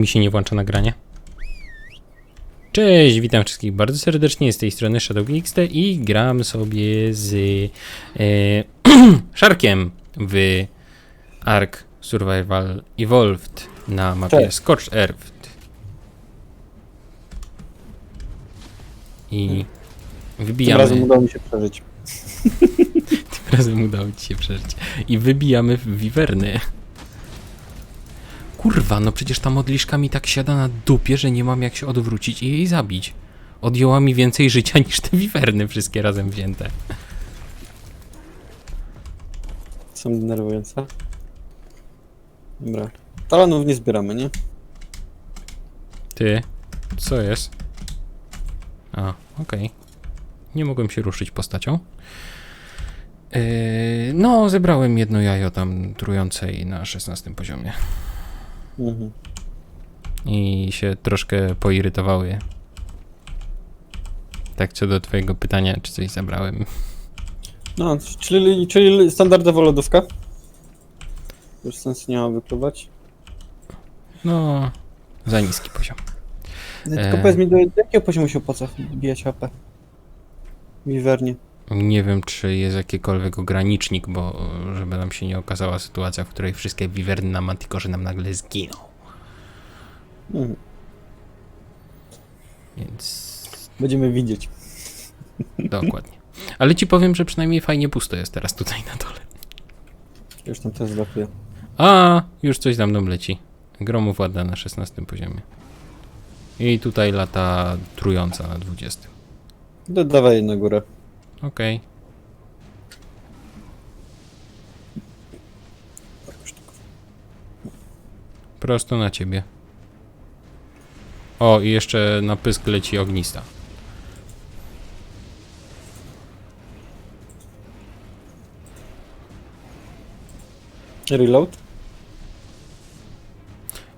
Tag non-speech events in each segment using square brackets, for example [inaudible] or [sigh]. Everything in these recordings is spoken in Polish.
Mi się nie włącza nagranie. Cześć, witam wszystkich bardzo serdecznie z tej strony ShadowXT i gram sobie z e, [clears throat] Sharkiem w Ark Survival Evolved na mapie Cześć. Scorched Earth. I Tym wybijamy. razem udało mi się przeżyć. [laughs] Tym razem udało ci się przeżyć. I wybijamy w wiwerny. Kurwa, no przecież ta modliszka mi tak siada na dupie, że nie mam jak się odwrócić i jej zabić. Odjęła mi więcej życia [laughs] niż te wiwerny wszystkie razem wzięte. Są denerwujące. Dobra. Talonów nie zbieramy, nie? Ty, co jest? A, okej. Nie mogłem się ruszyć postacią. Yy, no, zebrałem jedno jajo tam trującej na 16 poziomie. Mhm. i się troszkę poirytowały. Tak co do twojego pytania, czy coś zabrałem. No, czyli, czyli standardowo lodówka. Już sensu nie ma wypluwać. No, za niski poziom. Tylko E. powiedz mi, do jakiego poziomu się opłaca bijać AP? Wiwernie. Nie wiem, czy jest jakikolwiek ogranicznik, bo żeby nam się nie okazała sytuacja, w której wszystkie wiwerny na Manticorze nam nagle zginą. Mhm. Więc Będziemy widzieć. dokładnie. Ale ci powiem, że przynajmniej fajnie pusto jest teraz tutaj na dole. Już tam też zlapuję. A, już coś za mną leci. Gromów ładna na 16 poziomie. I tutaj lata trująca na 20. Dodawaj na górę. Okej. Prosto na ciebie. O, i jeszcze na pysk leci ognista. Reload.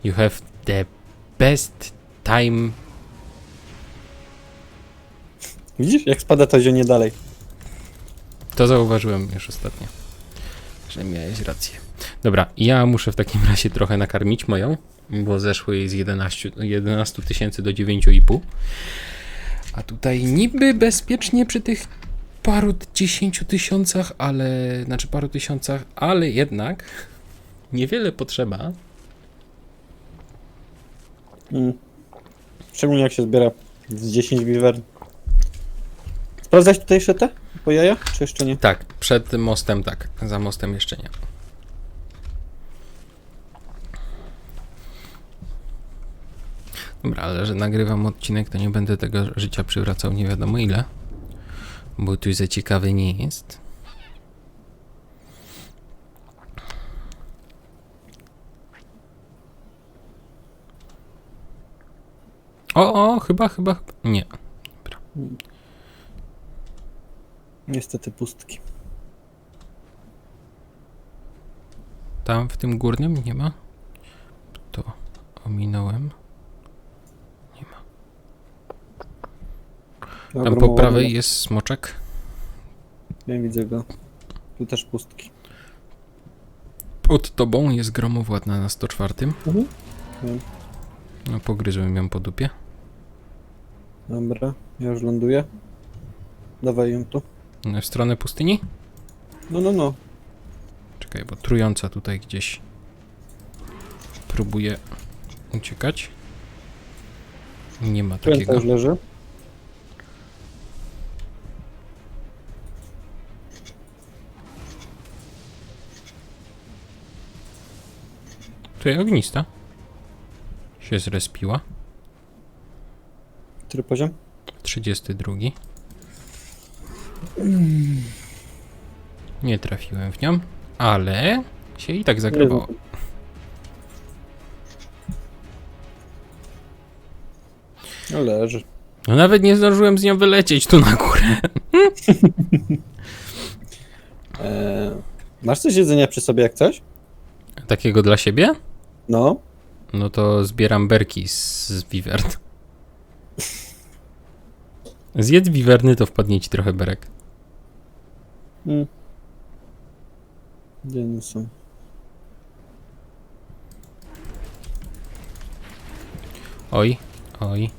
You have the best time. Widzisz, jak spada to zionie dalej. To zauważyłem już ostatnio. Że miałeś rację. Dobra, ja muszę w takim razie trochę nakarmić moją, bo zeszły jej z 11 11 tysięcy do 9,5. A tutaj niby bezpiecznie przy tych paru dziesięciu tysiącach, ale znaczy paru tysiącach, ale jednak niewiele potrzeba. Mm. Szczególnie jak się zbiera z 10 wiwern. Sprawdzać tutaj szetę? Po jaja? Czy jeszcze nie? Tak, przed mostem tak, za mostem jeszcze nie. Dobra, ale że nagrywam odcinek, to nie będę tego życia przywracał nie wiadomo ile. Bo tu za ciekawy nie jest. O, o, chyba, chyba, chyba. Nie. Niestety pustki. Tam w tym górnym nie ma? To ominąłem. Nie ma. Tam po prawej jest smoczek. Nie widzę go. Tu też pustki. Pod tobą jest gromowładna na 104. Mhm. Wiem. No, pogryzłem ją po dupie. Dobra, ja już ląduję. Dawaj ją tu. No, W stronę pustyni? No, no, no. Czekaj, bo trująca tutaj gdzieś próbuje uciekać. Nie ma Kręca takiego. już leży. Tutaj ognista. Się zrespiła. Który poziom? 32. Nie trafiłem w nią, ale się i tak zagrabało. No leży. No nawet nie zdążyłem z nią wylecieć tu na górę. Eee, [laughs] masz coś jedzenia przy sobie jak coś? Takiego dla siebie? No. No to zbieram berki z, z wiwern. [laughs] Zjedz wiwerny, to wpadnie ci trochę berek. Mm. Gdzie one są? Oj, oj.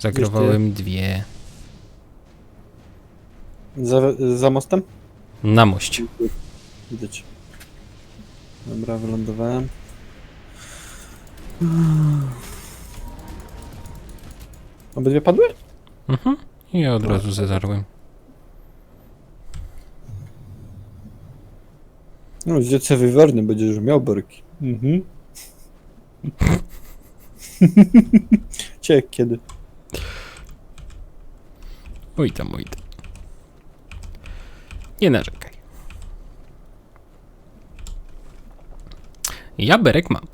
Zagrowałem dwie. Za, za mostem? Na mość. Widać. Dobra, wylądowałem. Obydwie padły? Mhm. I ja od razu zezarłem. No, dziecko wywarny będziesz miał berki. Mhm. [laughs] Ciek kiedy? Oj tam, oj tam. Nie narzekaj. Ja berek mam.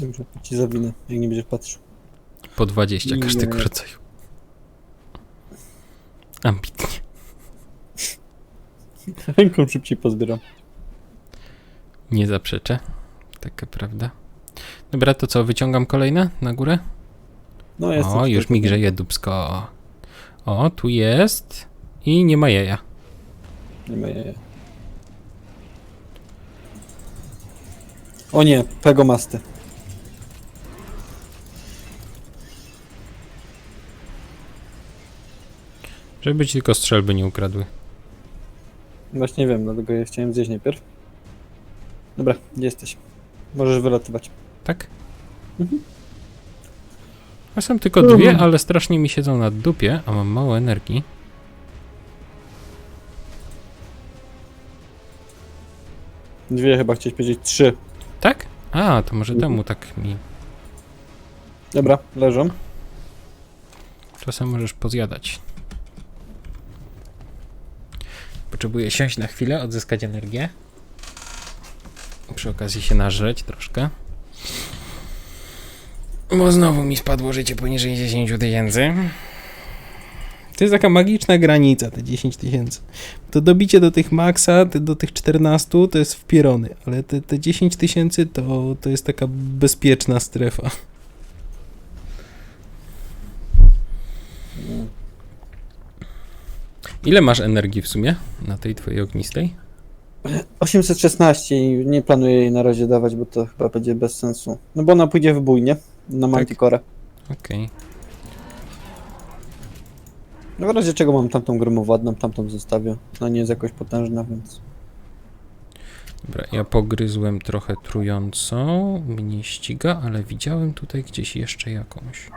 Dobrze, ci zawinę, jak nie będziesz patrzył. Po 20 każdego rodzaju. Ambitnie. [laughs] Ręką szybciej pozbieram. Nie zaprzeczę. Taka prawda. Dobra, to co, wyciągam kolejne na górę? No, jest O, już mi grzeje dubsko. O, tu jest. I nie ma jaja. Nie ma jaja. O nie, pegomasty. Żeby ci tylko strzelby nie ukradły. Właśnie wiem, dlatego je chciałem zjeść najpierw. Dobra, gdzie jesteś? Możesz wylatywać. Tak? Mhm. A są tylko dwie, ale strasznie mi siedzą na dupie, a mam mało energii. Dwie chyba chciałeś powiedzieć trzy. Tak? A, to może Mhm. temu tak mi. Dobra, leżą. Czasem możesz pozjadać. Potrzebuję siąść na chwilę, odzyskać energię. Przy okazji się nażreć troszkę. Bo znowu mi spadło życie poniżej 10 tysięcy. To jest taka magiczna granica, te 10 tysięcy. To dobicie do tych maksa, do tych 14 to jest wpierony, ale te, te 10 tysięcy to, to jest taka bezpieczna strefa. Ile masz energii w sumie na tej twojej ognistej? 816 i nie planuję jej na razie dawać, bo to chyba będzie bez sensu. No bo ona pójdzie w bój, nie? Na Manticore. Okej. No w razie czego mam tamtą gromowładną, tamtą zostawię. Ona nie jest jakoś potężna, więc... Dobra, ja pogryzłem trochę trującą, mnie ściga, ale widziałem tutaj gdzieś jeszcze jakąś.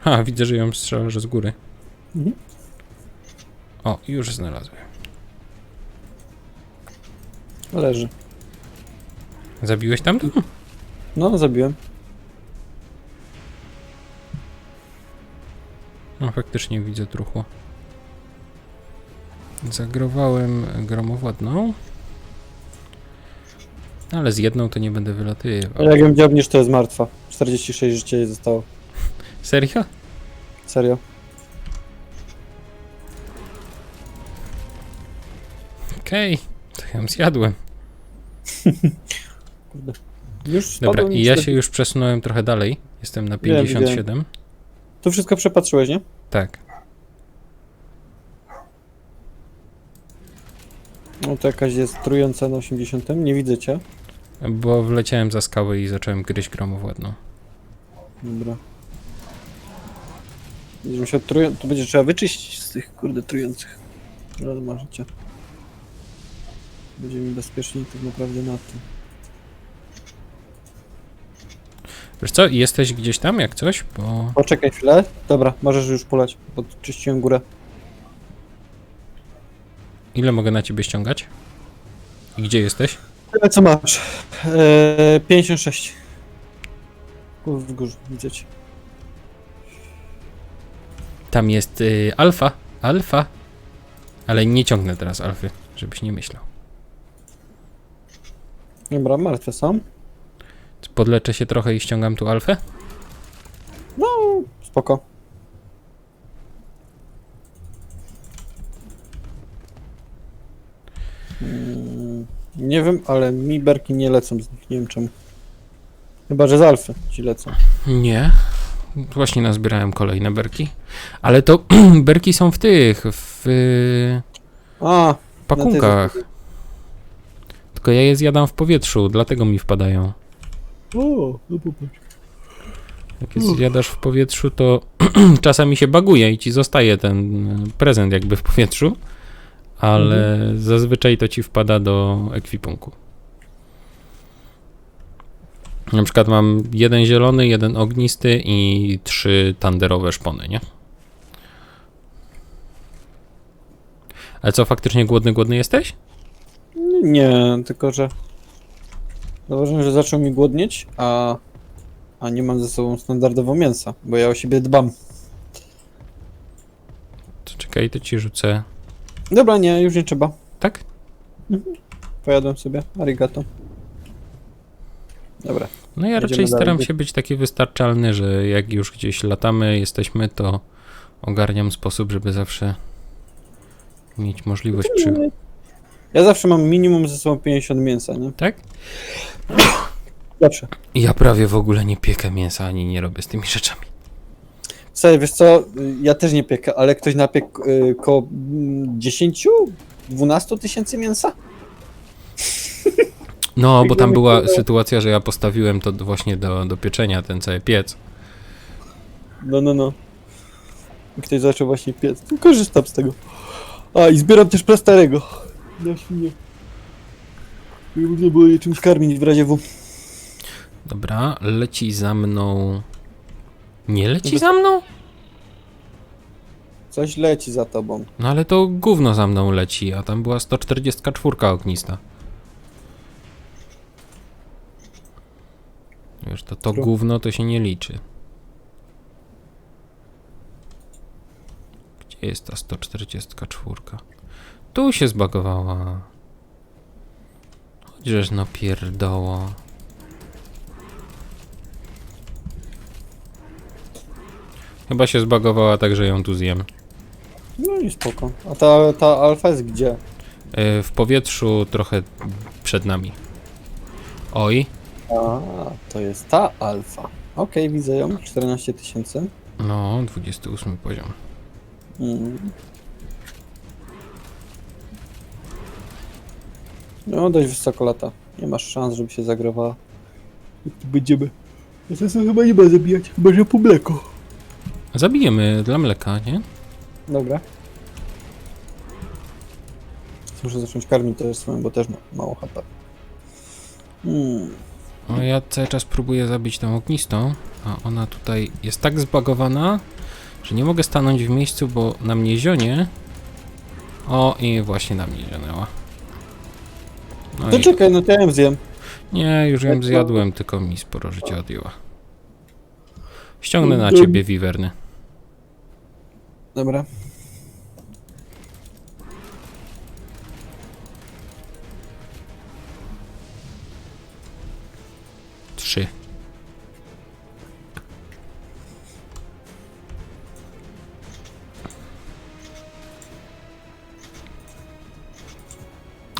Ha, widzę, że ją strzelasz z góry. Mhm. O, już znalazłem. Leży. Zabiłeś tam? No, zabiłem. No, faktycznie widzę truchło. Zagrowałem gromowładną. Ale z jedną to nie będę wylatywał. Ale jak ją dziabniesz, to jest martwa. 46 życia jej zostało. Serio? Serio. Okej, to ja ją zjadłem. [laughs] Kurde. Już Dobra, i ja cztery- się już przesunąłem trochę dalej. Jestem na Wiem, 57. Tu wszystko przepatrzyłeś, nie? Tak. No to jakaś jest trująca na 80. Nie widzę cię. Bo wleciałem za skałę i zacząłem gryźć gromowładną. Dobra. Będziesz musiał trują... To będzie trzeba wyczyścić z tych kurde trujących. Ale ma życie. Będzie mi bezpieczniej tak naprawdę na tym. Wiesz co, jesteś gdzieś tam jak coś? Bo Poczekaj chwilę. Dobra, możesz już polać. Podczyściłem górę. ile mogę na ciebie ściągać? I gdzie jesteś? Tyle co masz. Eee, 56. U, W górze, widzę cię. Tam jest y, alfa. Alfa. Ale nie ciągnę teraz alfy, żebyś nie myślał. Dobra, martwe są. Podleczę się trochę i ściągam tu alfę? No, spoko. Mm, Nie wiem, ale mi berki nie lecą z nich, nie wiem czemu. Chyba, że z alfy ci lecą. Nie. Właśnie nazbierałem kolejne berki. Ale to [clears throat] berki są w tych, w w A, pakunkach. Tylko ja je zjadam w powietrzu, dlatego mi wpadają. o, no popatrz. Jak je zjadasz w powietrzu, to [clears throat] czasami się baguje i ci zostaje ten prezent jakby w powietrzu, ale zazwyczaj to ci wpada do ekwipunku. Na przykład mam jeden zielony, jeden ognisty i trzy tanderowe szpony, nie? Ale co, faktycznie głodny, głodny jesteś? Nie, tylko że zauważyłem, że zaczął mi głodnieć, a, a nie mam ze sobą standardowo mięsa, bo ja o siebie dbam. To czekaj, to ci rzucę. Dobra, nie, już nie trzeba. Tak? Pojadłem sobie, arigato. Dobra. No ja raczej dalej. staram się być taki wystarczalny, że jak już gdzieś latamy, jesteśmy, to ogarniam sposób, żeby zawsze mieć możliwość przy... Ja zawsze mam minimum ze sobą 50 mięsa, nie? Tak? Zawsze. Ja prawie w ogóle nie piekę mięsa, ani nie robię z tymi rzeczami. Słuchaj, wiesz co, ja też nie piekę, ale ktoś napiekł y, koło mm, 10, 12 tysięcy mięsa? [laughs] No, bo tam była sytuacja, że ja postawiłem to właśnie do, do pieczenia, ten cały piec. No, no, no. I ktoś zaczął właśnie piec. Korzystam z tego. A, i zbieram też plastarego. Na świnie. Żeby można było je czymś karmić w razie W. Dobra, leci za mną... Nie leci za mną? Coś leci za tobą. No ale to gówno za mną leci, a tam była 144 ognista. Wiesz, to to gówno to się nie liczy. Gdzie jest ta 144? Tu się zbagowała. Chociaż no pierdoło. Chyba się zbagowała tak, że ją tu zjem. No i spoko. A ta, ta alfa jest gdzie? E, W powietrzu trochę przed nami. Oj, A, to jest ta alfa. Okej, widzę ją. 14 tysięcy. no, 28 poziom. Mm. No, dość wysoko lata. Nie masz szans, żeby się zagrowała. Jak tu będziemy? Ja to chyba nie ma zabijać, chyba że po mleko. Zabijemy dla mleka, nie? Dobra. Muszę zacząć karmić też swoją, bo też ma mało HP. Hmm. No ja cały czas próbuję zabić tą ognistą, a ona tutaj jest tak zbagowana, że nie mogę stanąć w miejscu, bo na mnie zionie. O, i właśnie na mnie zionęła. No To i... czekaj, no to ja ją zjem. Nie, już ją to- zjadłem, tylko mi sporo życia odjęła. Ściągnę na ciebie wiwerny. Dobra.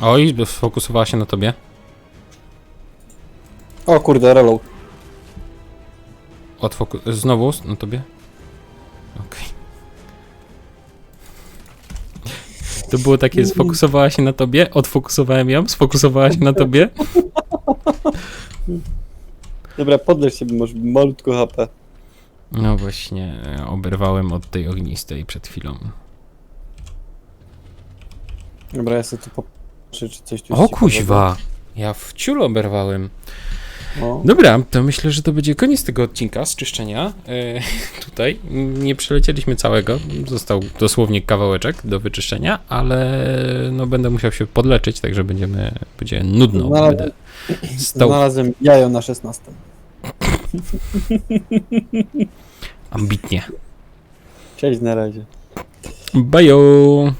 Oj, sfokusowała się na tobie. O kurde, reload. Odfoku- Znowu na tobie? Okej. To było takie, sfokusowała się na tobie, odfokusowałem ją, sfokusowała się na tobie. Dobra, podlecz się, bo masz malutko HP. No właśnie, oberwałem od tej ognistej przed chwilą. Dobra, ja sobie tu czy coś tu O jest kuźwa! Ja w ciul oberwałem. ciekawego. O. Dobra, to myślę, że to będzie koniec tego odcinka z czyszczenia. E, [laughs] tutaj nie przelecieliśmy całego, został dosłownie kawałeczek do wyczyszczenia, ale no będę musiał się podleczyć, także będziemy, będzie nudno. Znalazłem- Będę stał Znalazłem jajo na 16. ambitnie. Cześć, na razie. Bajo!